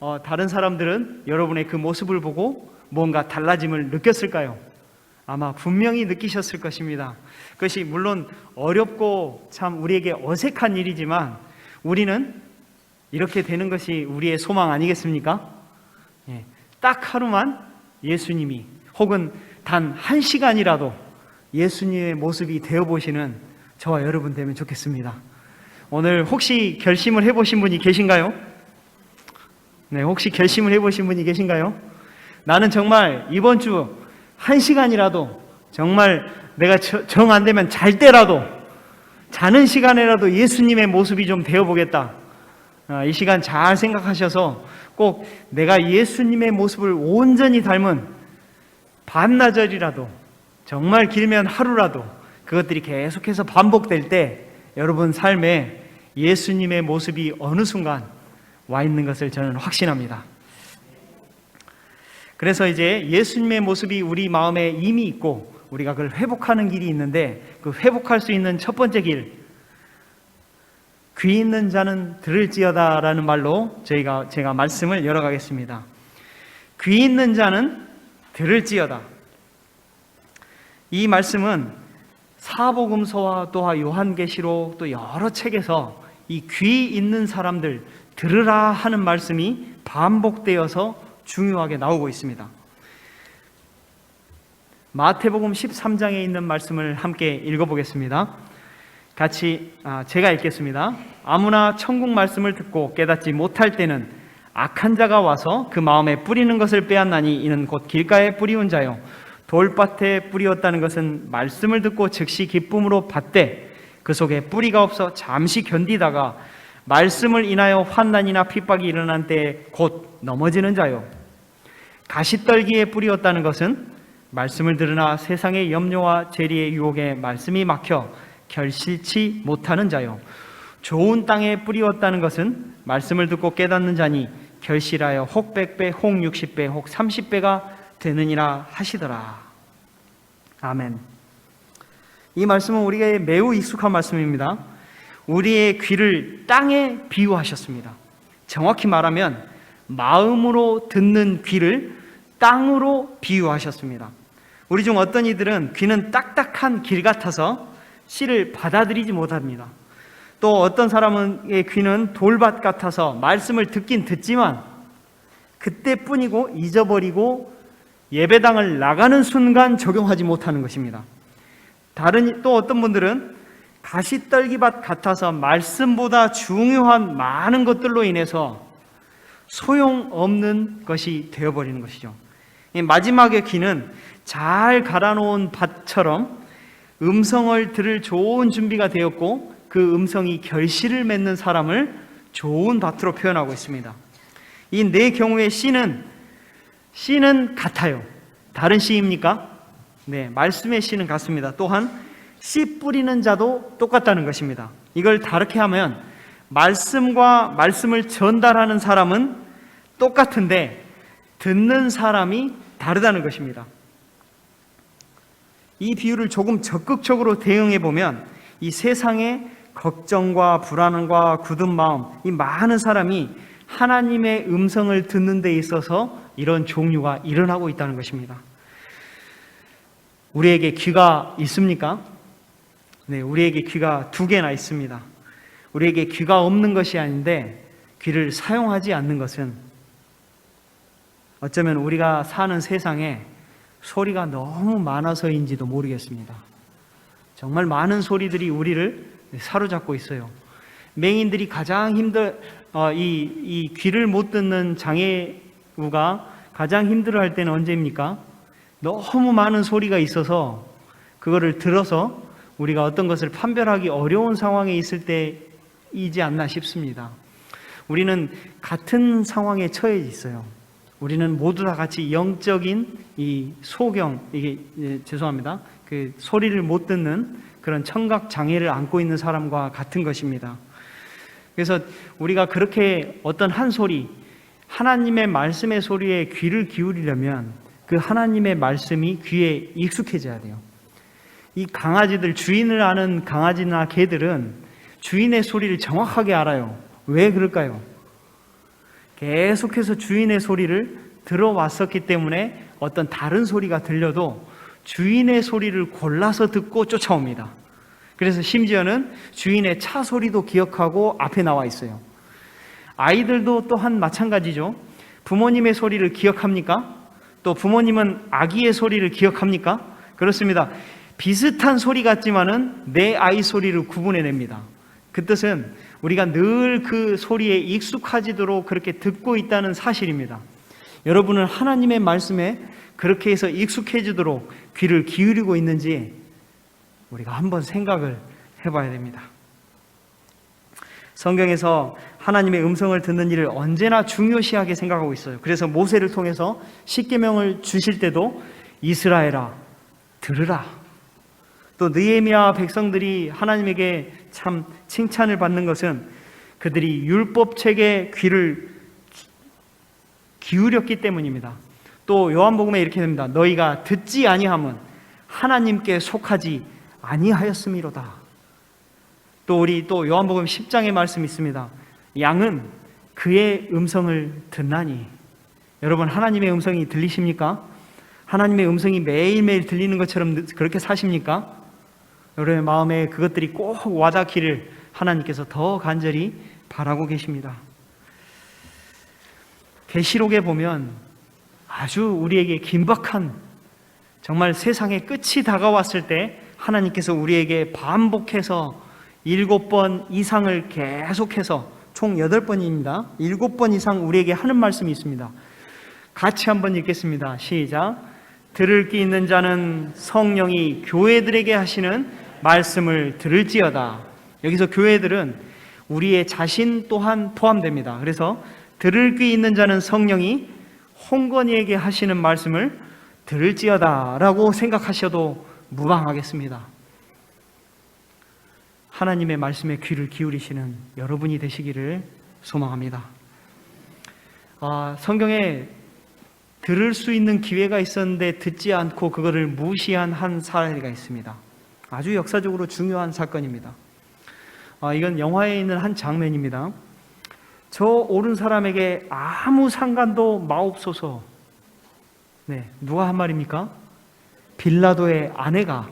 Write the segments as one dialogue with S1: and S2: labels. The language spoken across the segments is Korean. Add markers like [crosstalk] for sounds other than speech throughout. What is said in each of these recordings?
S1: 어, 다른 사람들은 여러분의 그 모습을 보고 뭔가 달라짐을 느꼈을까요? 아마 분명히 느끼셨을 것입니다. 그것이 물론 어렵고 참 우리에게 어색한 일이지만 우리는 이렇게 되는 것이 우리의 소망 아니겠습니까? 예, 딱 하루만 예수님이 혹은 단 한 시간이라도 예수님의 모습이 되어 보시는 저와 여러분 되면 좋겠습니다. 오늘 혹시 결심을 해보신 분이 계신가요? 네, 혹시 결심을 해보신 분이 계신가요? 나는 정말 이번 주 한 시간이라도 정말 내가 정 안 되면 잘 때라도 자는 시간에라도 예수님의 모습이 좀 되어보겠다. 아, 이 시간 잘 생각하셔서 꼭 내가 예수님의 모습을 온전히 닮은 반나절이라도 정말 길면 하루라도 그것들이 계속해서 반복될 때 여러분 삶에 예수님의 모습이 어느 순간 와 있는 것을 저는 확신합니다. 그래서 이제 예수님의 모습이 우리 마음에 이미 있고 우리가 그걸 회복하는 길이 있는데 그 회복할 수 있는 첫 번째 길, 귀 있는 자는 들을지어다라는 말로 저희가 제가 말씀을 열어가겠습니다. 귀 있는 자는 들을지어다. 이 말씀은 사복음서와 또한 요한계시록 또 여러 책에서 이 귀 있는 사람들 들으라 하는 말씀이 반복되어서 중요하게 나오고 있습니다. 마태복음 13장에 있는 말씀을 함께 읽어보겠습니다. 같이 아, 제가 읽겠습니다. 아무나 천국 말씀을 듣고 깨닫지 못할 때는 악한 자가 와서 그 마음에 뿌리는 것을 빼앗나니 이는 곧 길가에 뿌리운 자요 돌밭에 뿌리었다는 것은 말씀을 듣고 즉시 기쁨으로 받되 그 속에 뿌리가 없어 잠시 견디다가 말씀을 인하여 환난이나 핍박이 일어난 때에 곧 넘어지는 자요 가시떨기에 뿌리었다는 것은 말씀을 들으나 세상의 염려와 재리의 유혹에 말씀이 막혀 결실치 못하는 자요. 좋은 땅에 뿌리었다는 것은 말씀을 듣고 깨닫는 자니 결실하여 혹 100배, 혹 60배, 혹 30배가 되느니라 하시더라. 아멘. 이 말씀은 우리에게 매우 익숙한 말씀입니다. 우리의 귀를 땅에 비유하셨습니다. 정확히 말하면 마음으로 듣는 귀를 땅으로 비유하셨습니다. 우리 중 어떤 이들은 귀는 딱딱한 길 같아서 씨를 받아들이지 못합니다. 또 어떤 사람의 귀는 돌밭 같아서 말씀을 듣긴 듣지만 그때뿐이고 잊어버리고 예배당을 나가는 순간 적용하지 못하는 것입니다. 다른 또 어떤 분들은 가시떨기밭 같아서 말씀보다 중요한 많은 것들로 인해서 소용없는 것이 되어버리는 것이죠. 마지막의 귀는 잘 갈아놓은 밭처럼 음성을 들을 좋은 준비가 되었고 그 음성이 결실을 맺는 사람을 좋은 밭으로 표현하고 있습니다. 이 네 경우의 씨는 씨는 같아요. 다른 씨입니까? 네, 말씀의 씨는 같습니다. 또한 씨 뿌리는 자도 똑같다는 것입니다. 이걸 다르게 하면 말씀과 말씀을 전달하는 사람은 똑같은데 듣는 사람이 다르다는 것입니다. 이 비유를 조금 적극적으로 대응해 보면 이 세상의 걱정과 불안과 굳은 마음, 이 많은 사람이 하나님의 음성을 듣는 데 있어서 이런 종류가 일어나고 있다는 것입니다. 우리에게 귀가 있습니까? 네, 우리에게 귀가 두 개나 있습니다. 우리에게 귀가 없는 것이 아닌데 귀를 사용하지 않는 것은 어쩌면 우리가 사는 세상에 소리가 너무 많아서인지도 모르겠습니다. 정말 많은 소리들이 우리를 사로잡고 있어요. 맹인들이 가장 힘들, 어, 이, 이 귀를 못 듣는 장애우가 가장 힘들어 할 때는 언제입니까? 너무 많은 소리가 있어서 그거를 들어서 우리가 어떤 것을 판별하기 어려운 상황에 있을 때이지 않나 싶습니다. 우리는 같은 상황에 처해 있어요. 우리는 모두 다 같이 영적인 이 소경 이게 예, 죄송합니다. 그 소리를 못 듣는 그런 청각 장애를 안고 있는 사람과 같은 것입니다. 그래서 우리가 그렇게 어떤 한 소리 하나님의 말씀의 소리에 귀를 기울이려면 그 하나님의 말씀이 귀에 익숙해져야 돼요. 이 강아지들 주인을 아는 강아지나 개들은 주인의 소리를 정확하게 알아요. 왜 그럴까요? 계속해서 주인의 소리를 들어왔었기 때문에 어떤 다른 소리가 들려도 주인의 소리를 골라서 듣고 쫓아옵니다. 그래서 심지어는 주인의 차 소리도 기억하고 앞에 나와 있어요. 아이들도 또한 마찬가지죠. 부모님의 소리를 기억합니까? 또 부모님은 아기의 소리를 기억합니까? 그렇습니다. 비슷한 소리 같지만은 내 아이 소리를 구분해냅니다. 그 뜻은 우리가 늘 그 소리에 익숙하지도록 그렇게 듣고 있다는 사실입니다. 여러분은 하나님의 말씀에 그렇게 해서 익숙해지도록 귀를 기울이고 있는지 우리가 한번 생각을 해봐야 됩니다. 성경에서 하나님의 음성을 듣는 일을 언제나 중요시하게 생각하고 있어요. 그래서 모세를 통해서 십계명을 주실 때도 이스라엘아 들으라. 또 느헤미야 백성들이 하나님에게 참 칭찬을 받는 것은 그들이 율법 책에 귀를 기울였기 때문입니다. 또 요한복음에 이렇게 됩니다. 너희가 듣지 아니함은 하나님께 속하지 아니하였음이로다. 또 우리 또 요한복음 10장의 말씀 있습니다. 양은 그의 음성을 듣나니 여러분 하나님의 음성이 들리십니까? 하나님의 음성이 매일매일 들리는 것처럼 그렇게 사십니까? 여러분의 마음에 그것들이 꼭 와닿기를 하나님께서 더 간절히 바라고 계십니다. 계시록에 보면 아주 우리에게 긴박한 정말 세상의 끝이 다가왔을 때 하나님께서 우리에게 반복해서 일곱 번 이상을 계속해서 총 여덟 번입니다. 일곱 번 이상 우리에게 하는 말씀이 있습니다. 같이 한번 읽겠습니다. 시작. 들을 귀 있는 자는 성령이 교회들에게 하시는 말씀을 들을지어다. 여기서 교회들은 우리의 자신 또한 포함됩니다. 그래서 들을 귀 있는 자는 성령이 홍건이에게 하시는 말씀을 들을지어다라고 생각하셔도 무방하겠습니다. 하나님의 말씀에 귀를 기울이시는 여러분이 되시기를 소망합니다. 아, 성경에 들을 수 있는 기회가 있었는데 듣지 않고 그거를 무시한 한 사례가 있습니다. 아주 역사적으로 중요한 사건입니다. 아, 이건 영화에 있는 한 장면입니다. 저 오른 사람에게 아무 상관도 마옵소서. 네, 누가 한 말입니까? 빌라도의 아내가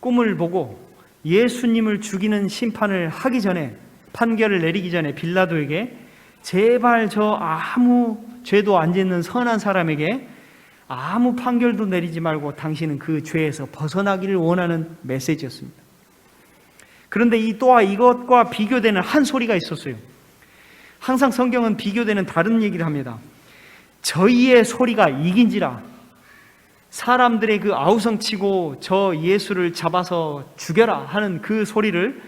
S1: 꿈을 보고 예수님을 죽이는 심판을 하기 전에 판결을 내리기 전에 빌라도에게 제발 저 아무 죄도 안 짓는 선한 사람에게 아무 판결도 내리지 말고 당신은 그 죄에서 벗어나기를 원하는 메시지였습니다. 그런데 이 또한 이것과 비교되는 한 소리가 있었어요. 항상 성경은 비교되는 다른 얘기를 합니다. 저희의 소리가 이긴지라 사람들의 그 아우성치고 저 예수를 잡아서 죽여라 하는 그 소리를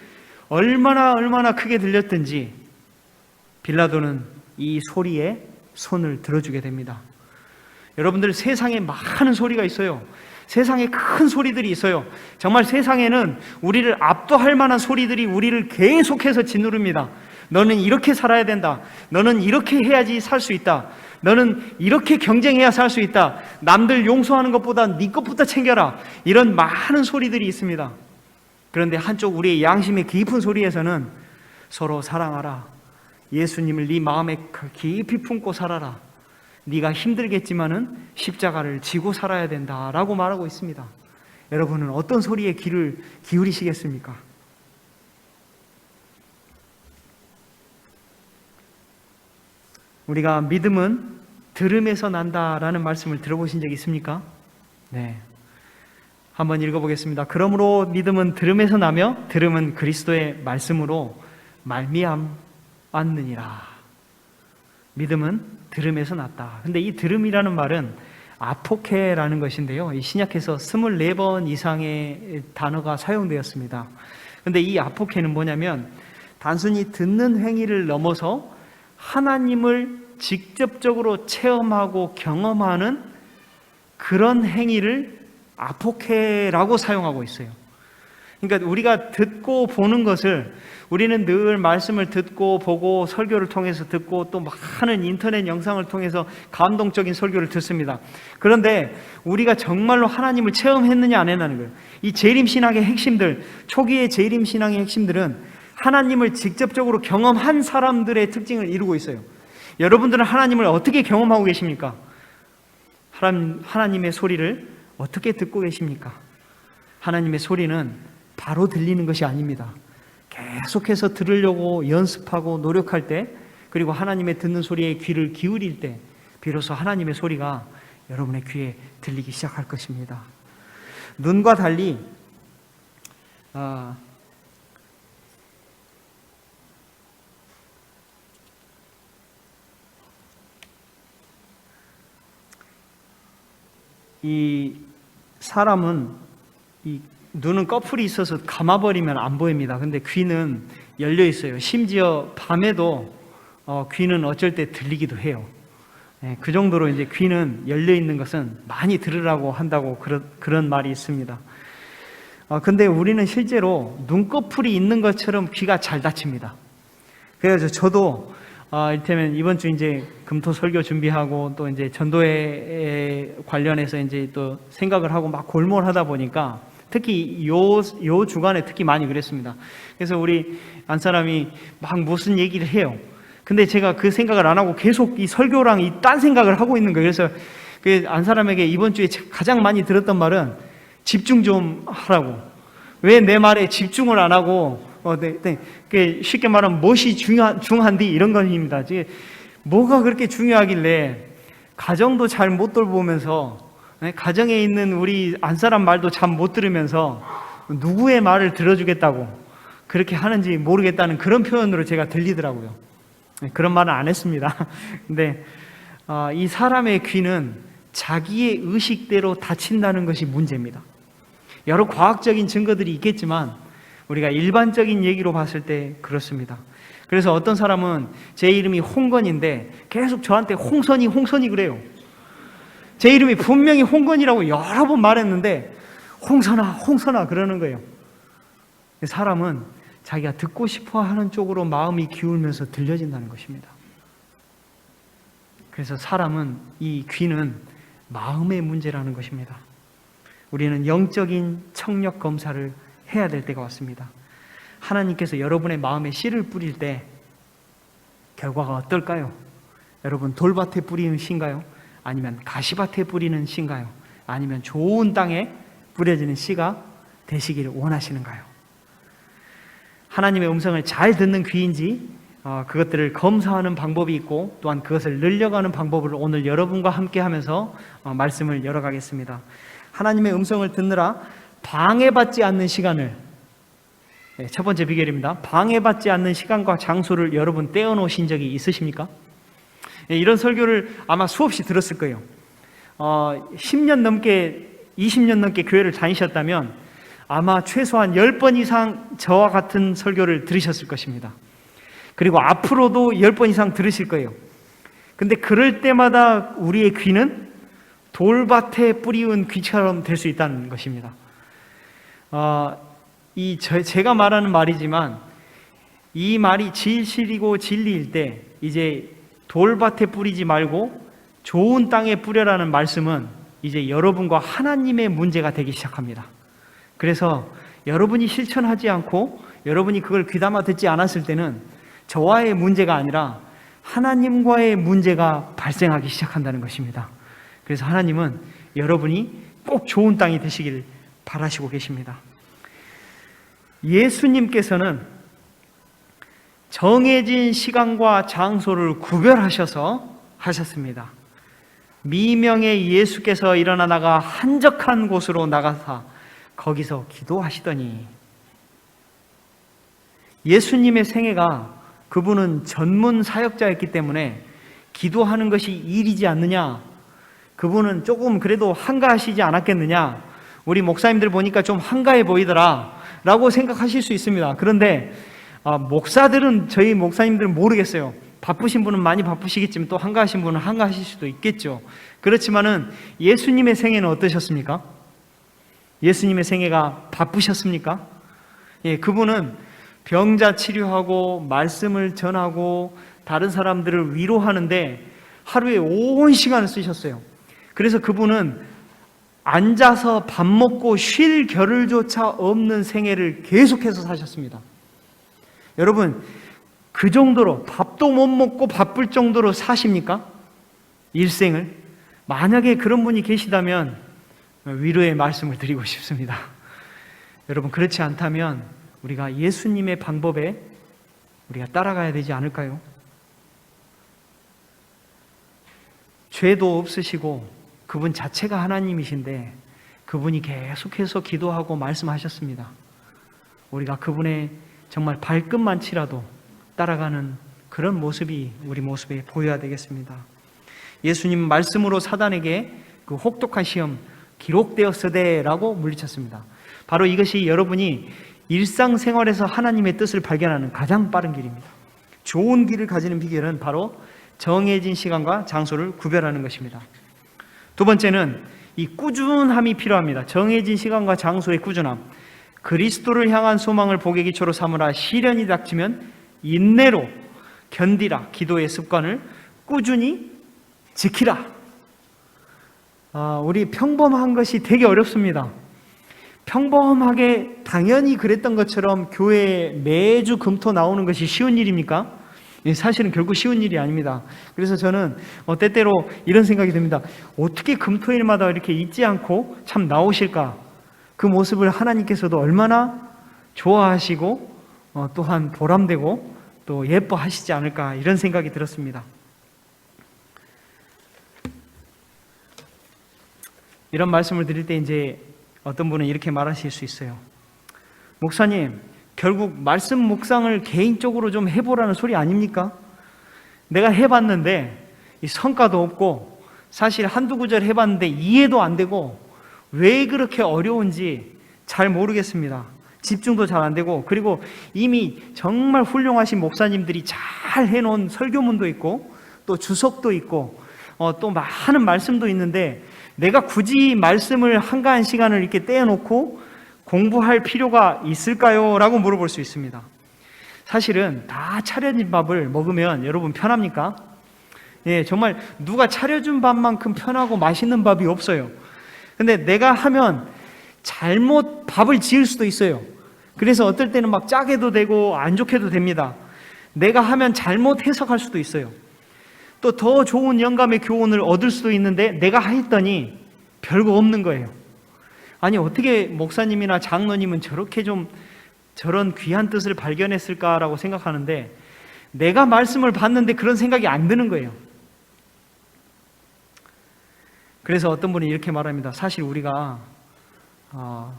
S1: 얼마나 얼마나 크게 들렸든지 빌라도는 이 소리에 손을 들어주게 됩니다. 여러분들 세상에 많은 소리가 있어요. 세상에 큰 소리들이 있어요. 정말 세상에는 우리를 압도할 만한 소리들이 우리를 계속해서 짓누릅니다. 너는 이렇게 살아야 된다. 너는 이렇게 해야지 살 수 있다. 너는 이렇게 경쟁해야 살 수 있다. 남들 용서하는 것보다 네 것부터 챙겨라. 이런 많은 소리들이 있습니다. 그런데 한쪽 우리의 양심의 깊은 소리에서는 서로 사랑하라. 예수님을 네 마음에 깊이 품고 살아라. 네가 힘들겠지만은 십자가를 지고 살아야 된다라고 말하고 있습니다. 여러분은 어떤 소리에 귀를 기울이시겠습니까? 우리가 믿음은 들음에서 난다라는 말씀을 들어보신 적 있습니까? 네. 한번 읽어보겠습니다. 그러므로 믿음은 들음에서 나며 들음은 그리스도의 말씀으로 말미암았느니라. 믿음은 들음에서 났다. 근데 이 들음이라는 말은 아포케라는 것인데요. 이 신약에서 24번 이상의 단어가 사용되었습니다. 근데 이 아포케는 뭐냐면 단순히 듣는 행위를 넘어서 하나님을 직접적으로 체험하고 경험하는 그런 행위를 아포케라고 사용하고 있어요. 그러니까 우리가 듣고 보는 것을 우리는 늘 말씀을 듣고 보고 설교를 통해서 듣고 또 많은 인터넷 영상을 통해서 감동적인 설교를 듣습니다. 그런데 우리가 정말로 하나님을 체험했느냐 안 했느냐는 거예요. 이 재림 신앙의 핵심들, 초기의 재림 신앙의 핵심들은 하나님을 직접적으로 경험한 사람들의 특징을 이루고 있어요. 여러분들은 하나님을 어떻게 경험하고 계십니까? 하나님, 하나님의 소리를 어떻게 듣고 계십니까? 하나님의 소리는 바로 들리는 것이 아닙니다. 계속해서 들으려고 연습하고 노력할 때, 그리고 하나님의 듣는 소리에 귀를 기울일 때, 비로소 하나님의 소리가 여러분의 귀에 들리기 시작할 것입니다. 눈과 달리, 아, 이 사람은 이 눈은 꺼풀이 있어서 감아버리면 안 보입니다. 근데 귀는 열려 있어요. 심지어 밤에도 어, 귀는 어쩔 때 들리기도 해요. 예, 그 정도로 이제 귀는 열려 있는 것은 많이 들으라고 한다고 그런, 그런 말이 있습니다. 어, 근데 우리는 실제로 눈꺼풀이 있는 것처럼 귀가 잘 닫힙니다. 그래서 저도 어, 이를테면 이번 주 이제 금토 설교 준비하고 또 이제 전도회 관련해서 이제 또 생각을 하고 막 골몰하다 보니까 특히 요, 요 주간에 특히 많이 그랬습니다. 그래서 우리 안 사람이 막 무슨 얘기를 해요. 근데 제가 그 생각을 안 하고 계속 이 설교랑 이 딴 생각을 하고 있는 거예요. 그래서 그 안 사람에게 이번 주에 가장 많이 들었던 말은 집중 좀 하라고. 왜 내 말에 집중을 안 하고 어, 네, 네. 그 쉽게 말하면 무엇이 중요한, 중한디 이런. 이게 뭐가 그렇게 중요하길래 가정도 잘 못 돌보면서 네, 가정에 있는 우리 안 사람 말도 참 못 들으면서 누구의 말을 들어주겠다고 그렇게 하는지 모르겠다는 그런 표현으로 제가 들리더라고요. 네, 그런 말은 안 했습니다. [laughs] 근데 어, 이 사람의 귀는 자기의 의식대로 닫힌다는 것이 문제입니다. 여러 과학적인 증거들이 있겠지만 우리가 일반적인 얘기로 봤을 때 그렇습니다. 그래서 어떤 사람은 제 이름이 홍건인데 계속 저한테 홍선이 홍선이 그래요. 제 이름이 분명히 홍건이라고 여러 번 말했는데 홍선아 홍선아 그러는 거예요. 사람은 자기가 듣고 싶어 하는 쪽으로 마음이 기울면서 들려진다는 것입니다. 그래서 사람은 이 귀는 마음의 문제라는 것입니다. 우리는 영적인 청력 검사를 해야 될 때가 왔습니다. 하나님께서 여러분의 마음에 씨를 뿌릴 때 결과가 어떨까요? 여러분 돌밭에 뿌리는 씨인가요? 아니면 가시밭에 뿌리는 씨인가요? 아니면 좋은 땅에 뿌려지는 씨가 되시기를 원하시는가요? 하나님의 음성을 잘 듣는 귀인지 어, 그것들을 검사하는 방법이 있고 또한 그것을 늘려가는 방법을 오늘 여러분과 함께 하면서 어, 말씀을 열어가겠습니다. 하나님의 음성을 듣느라 방해받지 않는 시간을 네, 첫 번째 비결입니다. 방해받지 않는 시간과 장소를 여러분 떼어놓으신 적이 있으십니까? 네, 이런 설교를 아마 수없이 들었을 거예요. 어, 10년 넘게, 20년 넘게 교회를 다니셨다면 아마 최소한 10번 이상 저와 같은 설교를 들으셨을 것입니다. 그리고 앞으로도 10번 이상 들으실 거예요. 근데 그럴 때마다 우리의 귀는 돌밭에 뿌리운 귀처럼 될 수 있다는 것입니다. 어, 이 저, 제가 말하는 말이지만 이 말이 진실이고 진리일 때 이제 돌밭에 뿌리지 말고 좋은 땅에 뿌려라는 말씀은 이제 여러분과 하나님의 문제가 되기 시작합니다. 그래서 여러분이 실천하지 않고 여러분이 그걸 귀담아 듣지 않았을 때는 저와의 문제가 아니라 하나님과의 문제가 발생하기 시작한다는 것입니다. 그래서 하나님은 여러분이 꼭 좋은 땅이 되시길 바라시고 계십니다. 예수님께서는 정해진 시간과 장소를 구별하셔서 하셨습니다. 미명의 예수께서 일어나 나가 한적한 곳으로 나가사 거기서 기도하시더니 예수님의 생애가 그분은 전문 사역자였기 때문에 기도하는 것이 일이지 않느냐? 그분은 조금 그래도 한가하시지 않았겠느냐? 우리 목사님들 보니까 좀 한가해 보이더라. 라고 생각하실 수 있습니다. 그런데, 아, 목사들은, 저희 목사님들은 모르겠어요. 바쁘신 분은 많이 바쁘시겠지만 또 한가하신 분은 한가하실 수도 있겠죠. 그렇지만은 예수님의 생애는 어떠셨습니까? 예수님의 생애가 바쁘셨습니까? 예, 그분은 병자 치료하고 말씀을 전하고 다른 사람들을 위로하는데 하루에 온 시간을 쓰셨어요. 그래서 그분은 앉아서 밥 먹고 쉴 겨를조차 없는 생애를 계속해서 사셨습니다. 여러분, 그 정도로 밥도 못 먹고 바쁠 정도로 사십니까? 일생을? 만약에 그런 분이 계시다면 위로의 말씀을 드리고 싶습니다. 여러분, 그렇지 않다면 우리가 예수님의 방법에 우리가 따라가야 되지 않을까요? 죄도 없으시고 그분 자체가 하나님이신데 그분이 계속해서 기도하고 말씀하셨습니다. 우리가 그분의 정말 발끝만치라도 따라가는 그런 모습이 우리 모습에 보여야 되겠습니다. 예수님 말씀으로 사단에게 그 혹독한 시험 기록되었으되라고 물리쳤습니다. 바로 이것이 여러분이 일상생활에서 하나님의 뜻을 발견하는 가장 빠른 길입니다. 좋은 길을 가지는 비결은 바로 정해진 시간과 장소를 구별하는 것입니다. 두 번째는 이 꾸준함이 필요합니다. 정해진 시간과 장소의 꾸준함. 그리스도를 향한 소망을 복의 기초로 삼으라 시련이 닥치면 인내로 견디라 기도의 습관을 꾸준히 지키라. 아, 우리 평범한 것이 되게 어렵습니다. 평범하게 당연히 그랬던 것처럼 교회에 매주 금토 나오는 것이 쉬운 일입니까? 예, 사실은 결국 쉬운 일이 아닙니다. 그래서 저는 어, 때때로 이런 생각이 듭니다. 어떻게 금토일마다 이렇게 잊지 않고 참 나오실까? 그 모습을 하나님께서도 얼마나 좋아하시고 어, 또한 보람되고 또 예뻐하시지 않을까 이런 생각이 들었습니다. 이런 말씀을 드릴 때 이제 어떤 분은 이렇게 말하실 수 있어요. 목사님, 결국 말씀 묵상을 개인적으로 좀 해보라는 소리 아닙니까? 내가 해봤는데 성과도 없고 사실 한두 구절 해봤는데 이해도 안 되고 왜 그렇게 어려운지 잘 모르겠습니다. 집중도 잘 안 되고 그리고 이미 정말 훌륭하신 목사님들이 잘 해놓은 설교문도 있고 또 주석도 있고 어, 또 많은 말씀도 있는데 내가 굳이 말씀을 한가한 시간을 이렇게 떼어놓고 공부할 필요가 있을까요? 라고 물어볼 수 있습니다. 사실은 다 차려진 밥을 먹으면 여러분 편합니까? 예, 정말 누가 차려준 밥만큼 편하고 맛있는 밥이 없어요. 근데 내가 하면 잘못 밥을 지을 수도 있어요. 그래서 어떨 때는 막 짜게도 되고 안 좋게도 됩니다. 내가 하면 잘못 해석할 수도 있어요. 또 더 좋은 영감의 교훈을 얻을 수도 있는데 내가 했더니 별거 없는 거예요. 아니 어떻게 목사님이나 장로님은 저렇게 좀 저런 귀한 뜻을 발견했을까라고 생각하는데 내가 말씀을 봤는데 그런 생각이 안 드는 거예요. 그래서 어떤 분이 이렇게 말합니다. 사실 우리가 어,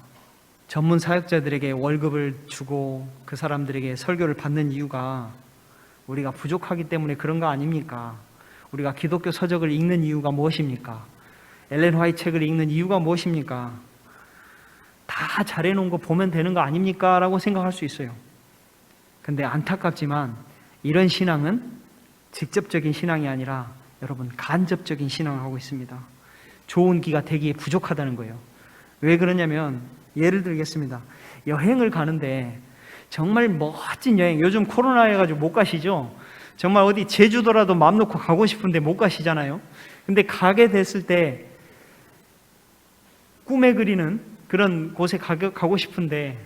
S1: 전문 사역자들에게 월급을 주고 그 사람들에게 설교를 받는 이유가 우리가 부족하기 때문에 그런 거 아닙니까? 우리가 기독교 서적을 읽는 이유가 무엇입니까? 엘렌 화이 책을 읽는 이유가 무엇입니까? 다 잘해놓은 거 보면 되는 거 아닙니까? 라고 생각할 수 있어요. 근데 안타깝지만 이런 신앙은 직접적인 신앙이 아니라 여러분 간접적인 신앙을 하고 있습니다. 좋은 기가 되기에 부족하다는 거예요. 왜 그러냐면 예를 들겠습니다. 여행을 가는데 정말 멋진 여행, 요즘 코로나 해가지고 못 가시죠? 정말 어디 제주도라도 맘 놓고 가고 싶은데 못 가시잖아요? 근데 가게 됐을 때 꿈에 그리는 그런 곳에 가고 싶은데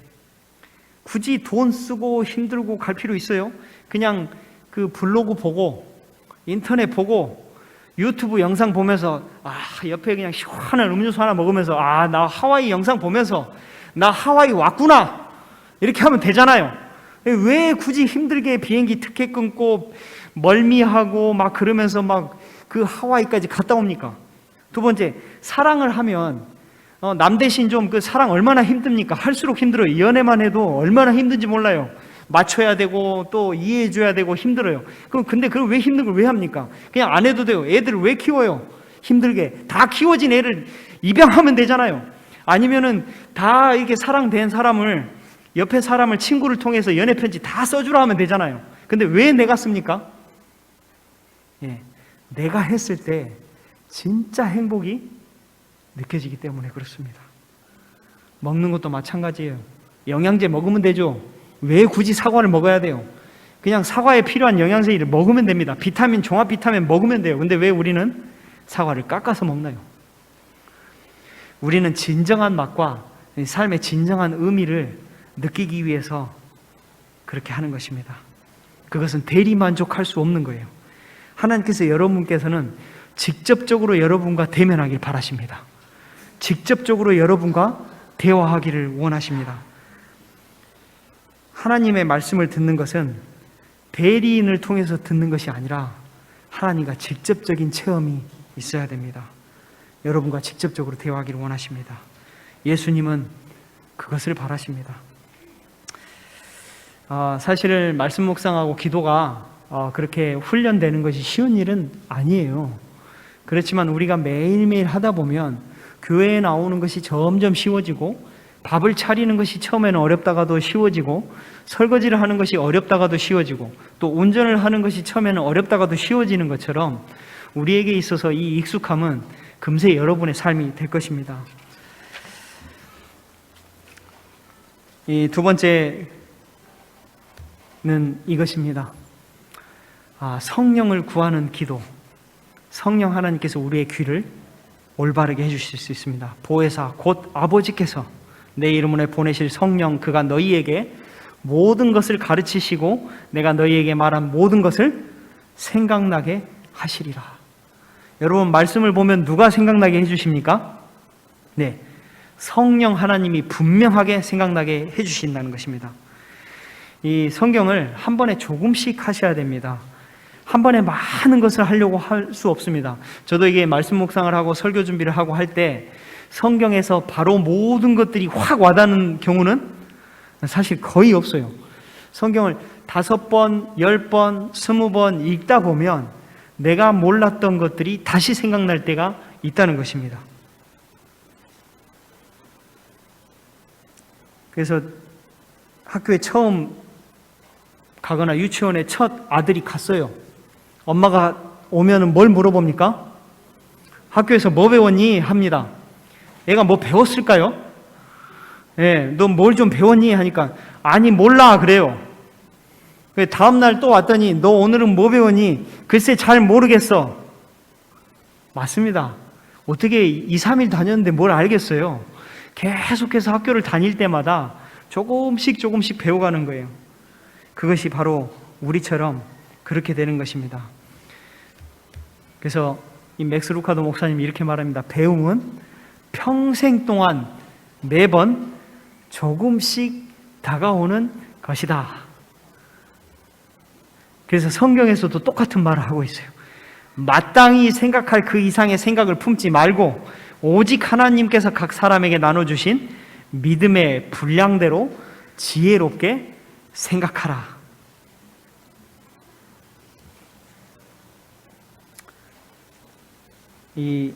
S1: 굳이 돈 쓰고 힘들고 갈 필요 있어요? 그냥 그 블로그 보고 인터넷 보고 유튜브 영상 보면서 아 옆에 그냥 시원한 음료수 하나 먹으면서 아 나 하와이 영상 보면서 나 하와이 왔구나 이렇게 하면 되잖아요. 왜 굳이 힘들게 비행기 티켓 끊고 멀미하고 막 그러면서 막 그 하와이까지 갔다 옵니까? 두 번째 사랑을 하면 어, 남 대신 좀 그 사랑 얼마나 힘듭니까? 할수록 힘들어요. 연애만 해도 얼마나 힘든지 몰라요. 맞춰야 되고 또 이해해 줘야 되고 힘들어요. 그럼 근데 그걸 왜 힘든 걸 왜 합니까? 그냥 안 해도 돼요. 애들을 왜 키워요? 힘들게 다 키워진 애를 입양하면 되잖아요. 아니면은 다 이게 사랑된 사람을 옆에 사람을 친구를 통해서 연애 편지 다 써주라 하면 되잖아요. 근데 왜 내가 씁니까? 예, 내가 했을 때 진짜 행복이 느껴지기 때문에 그렇습니다. 먹는 것도 마찬가지예요. 영양제 먹으면 되죠. 왜 굳이 사과를 먹어야 돼요? 그냥 사과에 필요한 영양제를 먹으면 됩니다. 비타민, 종합 비타민 먹으면 돼요. 근데 왜 우리는 사과를 깎아서 먹나요? 우리는 진정한 맛과 삶의 진정한 의미를 느끼기 위해서 그렇게 하는 것입니다. 그것은 대리 만족할 수 없는 거예요. 하나님께서 여러분께서는 직접적으로 여러분과 대면하길 바라십니다. 직접적으로 여러분과 대화하기를 원하십니다. 하나님의 말씀을 듣는 것은 대리인을 통해서 듣는 것이 아니라 하나님과 직접적인 체험이 있어야 됩니다. 여러분과 직접적으로 대화하기를 원하십니다. 예수님은 그것을 바라십니다. 아, 사실 말씀 묵상하고 기도가 어, 그렇게 훈련되는 것이 쉬운 일은 아니에요. 그렇지만 우리가 매일매일 하다 보면 교회에 나오는 것이 점점 쉬워지고 밥을 차리는 것이 처음에는 어렵다가도 쉬워지고 설거지를 하는 것이 어렵다가도 쉬워지고 또 운전을 하는 것이 처음에는 어렵다가도 쉬워지는 것처럼 우리에게 있어서 이 익숙함은 금세 여러분의 삶이 될 것입니다. 이 두 번째는 이것입니다. 아, 성령을 구하는 기도. 성령 하나님께서 우리의 귀를 올바르게 해주실 수 있습니다. 보혜사 곧 아버지께서 내 이름으로 보내실 성령 그가 너희에게 모든 것을 가르치시고 내가 너희에게 말한 모든 것을 생각나게 하시리라. 여러분 말씀을 보면 누가 생각나게 해 주십니까? 네, 성령 하나님이 분명하게 생각나게 해 주신다는 것입니다. 이 성경을 한 번에 조금씩 하셔야 됩니다. 한 번에 많은 것을 하려고 할 수 없습니다. 저도 이게 말씀 묵상을 하고 설교 준비를 하고 할 때 성경에서 바로 모든 것들이 확 와닿는 경우는 사실 거의 없어요. 성경을 다섯 번, 열 번, 스무 번 읽다 보면 내가 몰랐던 것들이 다시 생각날 때가 있다는 것입니다. 그래서 학교에 처음 가거나 유치원에 첫 아들이 갔어요. 엄마가 오면은 뭘 물어봅니까? 학교에서 뭐 배웠니? 합니다. 얘가 뭐 배웠을까요? 예, 너 뭘 좀 배웠니? 하니까 아니 몰라 그래요. 다음 날 또 왔더니 너 오늘은 뭐 배웠니? 글쎄 잘 모르겠어. 맞습니다. 어떻게 2, 3일 다녔는데 뭘 알겠어요? 계속해서 학교를 다닐 때마다 조금씩 조금씩 배워가는 거예요. 그것이 바로 우리처럼 그렇게 되는 것입니다. 그래서 이 맥스 루카도 목사님이 이렇게 말합니다. 배움은 평생 동안 매번 조금씩 다가오는 것이다. 그래서 성경에서도 똑같은 말을 하고 있어요. 마땅히 생각할 그 이상의 생각을 품지 말고 오직 하나님께서 각 사람에게 나눠주신 믿음의 분량대로 지혜롭게 생각하라. 이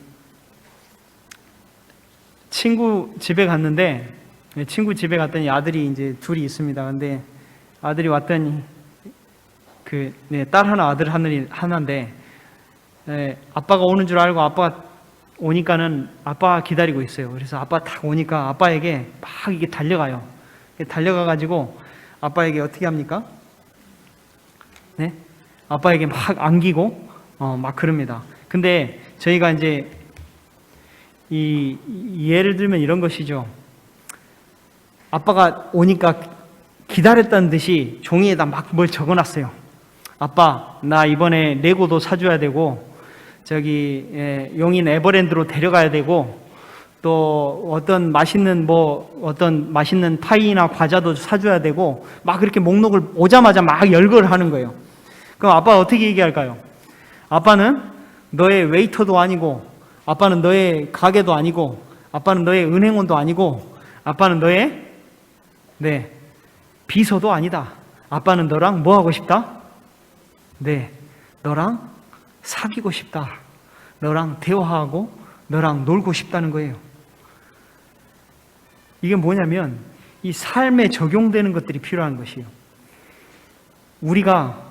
S1: 친구 집에 갔는데 친구 집에 갔더니 아들이 이제 둘이 있습니다. 근데 아들이 왔더니 그 네, 딸 하나 아들 하늘이 하나인데 네, 아빠가 오는 줄 알고 아빠가 오니까는 아빠 기다리고 있어요. 그래서 아빠 딱 오니까 아빠에게 막 이게 달려가요. 달려가 가지고 아빠에게 어떻게 합니까? 네? 아빠에게 막 안기고 어, 막 그럽니다. 근데 저희가 이제 이 예를 들면 이런 것이죠. 아빠가 오니까 기다렸다는 듯이 종이에다 막 뭘 적어놨어요. 아빠, 나 이번에 레고도 사줘야 되고, 저기, 예, 용인 에버랜드로 데려가야 되고, 또 어떤 맛있는 뭐, 어떤 맛있는 파이나 과자도 사줘야 되고, 막 그렇게 목록을 오자마자 막 열거를 하는 거예요. 그럼 아빠가 어떻게 얘기할까요? 아빠는 너의 웨이터도 아니고, 아빠는 너의 가게도 아니고, 아빠는 너의 은행원도 아니고, 아빠는 너의, 네, 비서도 아니다. 아빠는 너랑 뭐 하고 싶다? 네, 너랑 사귀고 싶다. 너랑 대화하고 너랑 놀고 싶다는 거예요. 이게 뭐냐면 이 삶에 적용되는 것들이 필요한 것이에요. 우리가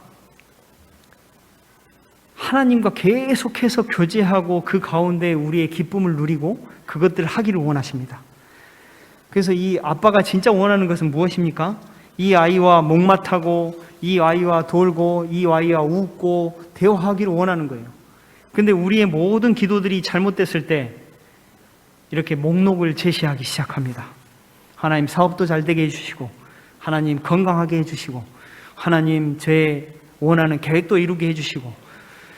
S1: 하나님과 계속해서 교제하고 그 가운데 우리의 기쁨을 누리고 그것들을 하기를 원하십니다. 그래서 이 아빠가 진짜 원하는 것은 무엇입니까? 이 아이와 목마타고 이 아이와 돌고 이 아이와 웃고 대화하기를 원하는 거예요. 근데 우리의 모든 기도들이 잘못됐을 때 이렇게 목록을 제시하기 시작합니다. 하나님 사업도 잘 되게 해주시고 하나님 건강하게 해주시고 하나님 제 원하는 계획도 이루게 해주시고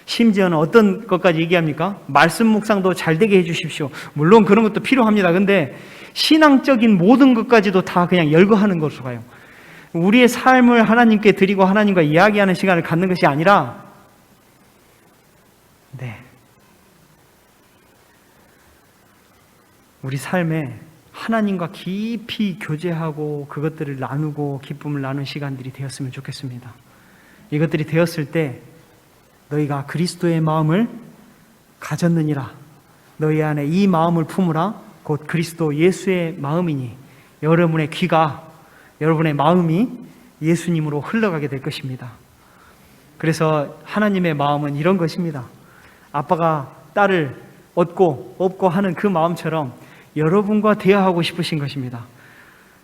S1: 심지어는 어떤 것까지 얘기합니까? 말씀 묵상도 잘 되게 해주십시오. 물론 그런 것도 필요합니다. 근데 신앙적인 모든 것까지도 다 그냥 열거하는 것으로 가요. 우리의 삶을 하나님께 드리고 하나님과 이야기하는 시간을 갖는 것이 아니라 네. 우리 삶에 하나님과 깊이 교제하고 그것들을 나누고 기쁨을 나눈 시간들이 되었으면 좋겠습니다. 이것들이 되었을 때 너희가 그리스도의 마음을 가졌느니라. 너희 안에 이 마음을 품으라. 곧 그리스도 예수의 마음이니 여러분의 귀가 여러분의 마음이 예수님으로 흘러가게 될 것입니다. 그래서 하나님의 마음은 이런 것입니다. 아빠가 딸을 얻고 업고 하는 그 마음처럼 여러분과 대화하고 싶으신 것입니다.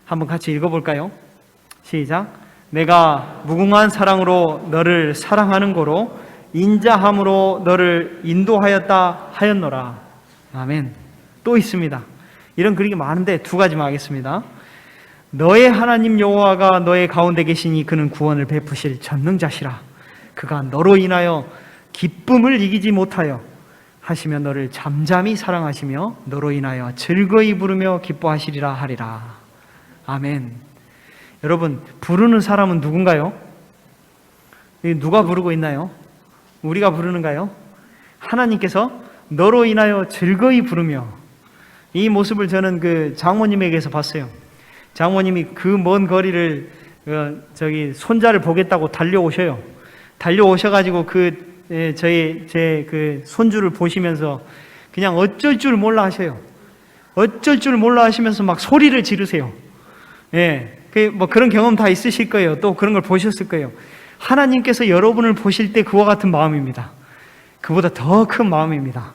S1: 한번 같이 읽어볼까요? 시작. 내가 무궁한 사랑으로 너를 사랑하는 거로 인자함으로 너를 인도하였다 하였노라. 아멘. 또 있습니다. 이런 그림이 많은데 두 가지만 하겠습니다. 너의 하나님 여호와가 너의 가운데 계시니 그는 구원을 베푸실 전능자시라. 그가 너로 인하여 기쁨을 이기지 못하여 하시며 너를 잠잠히 사랑하시며 너로 인하여 즐거이 부르며 기뻐하시리라 하리라. 아멘. 여러분, 부르는 사람은 누군가요? 누가 부르고 있나요? 우리가 부르는가요? 하나님께서 너로 인하여 즐거이 부르며 이 모습을 저는 그 장모님에게서 봤어요. 장모님이 그 먼 거리를 어, 저기 손자를 보겠다고 달려오셔요. 달려오셔가지고 그 예, 저희 제 그 손주를 보시면서 그냥 어쩔 줄 몰라 하셔요. 어쩔 줄 몰라 하시면서 막 소리를 지르세요. 예, 그 뭐 그런 경험 다 있으실 거예요. 또 그런 걸 보셨을 거예요. 하나님께서 여러분을 보실 때 그와 같은 마음입니다. 그보다 더 큰 마음입니다.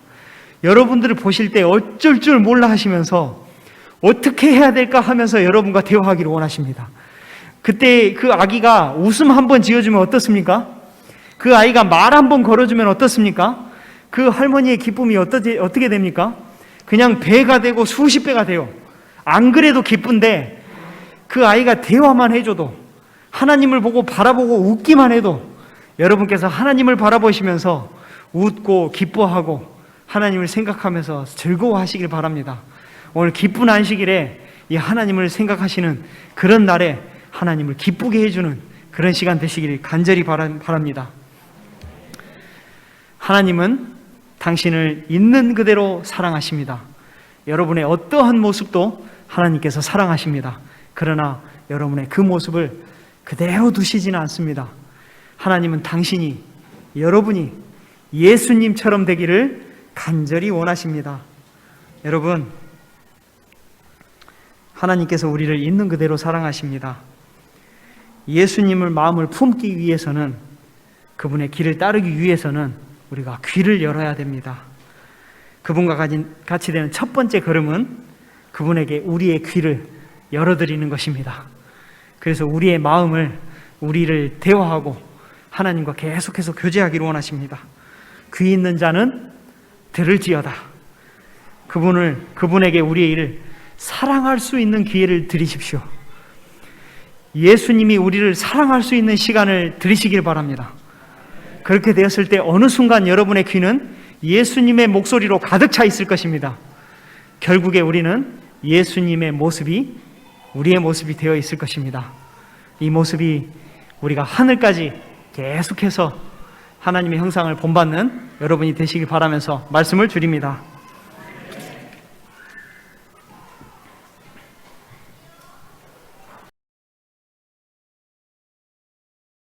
S1: 여러분들을 보실 때 어쩔 줄 몰라 하시면서 어떻게 해야 될까 하면서 여러분과 대화하기를 원하십니다. 그때 그 아기가 웃음 한 번 지어주면 어떻습니까? 그 아이가 말 한 번 걸어주면 어떻습니까? 그 할머니의 기쁨이 어떠지, 어떻게 됩니까? 그냥 배가 되고 수십 배가 돼요. 안 그래도 기쁜데 그 아이가 대화만 해줘도 하나님을 보고 바라보고 웃기만 해도 여러분께서 하나님을 바라보시면서 웃고 기뻐하고 하나님을 생각하면서 즐거워하시길 바랍니다. 오늘 기쁜 안식일에 이 하나님을 생각하시는 그런 날에 하나님을 기쁘게 해주는 그런 시간 되시길 간절히 바랍니다. 하나님은 당신을 있는 그대로 사랑하십니다. 여러분의 어떠한 모습도 하나님께서 사랑하십니다. 그러나 여러분의 그 모습을 그대로 두시지는 않습니다. 하나님은 당신이 여러분이 예수님처럼 되기를 간절히 원하십니다. 여러분, 하나님께서 우리를 있는 그대로 사랑하십니다. 예수님을 마음을 품기 위해서는 그분의 길을 따르기 위해서는 우리가 귀를 열어야 됩니다. 그분과 같이 되는 첫 번째 걸음은 그분에게 우리의 귀를 열어드리는 것입니다. 그래서 우리의 마음을 우리를 대화하고 하나님과 계속해서 교제하기를 원하십니다. 귀 있는 자는 들을지어다. 그분을 그분에게 우리의 일을 사랑할 수 있는 기회를 드리십시오. 예수님이 우리를 사랑할 수 있는 시간을 드리시길 바랍니다. 그렇게 되었을 때 어느 순간 여러분의 귀는 예수님의 목소리로 가득 차 있을 것입니다. 결국에 우리는 예수님의 모습이 우리의 모습이 되어 있을 것입니다. 이 모습이 우리가 하늘까지 계속해서 하나님의 형상을 본받는 여러분이 되시길 바라면서 말씀을 드립니다.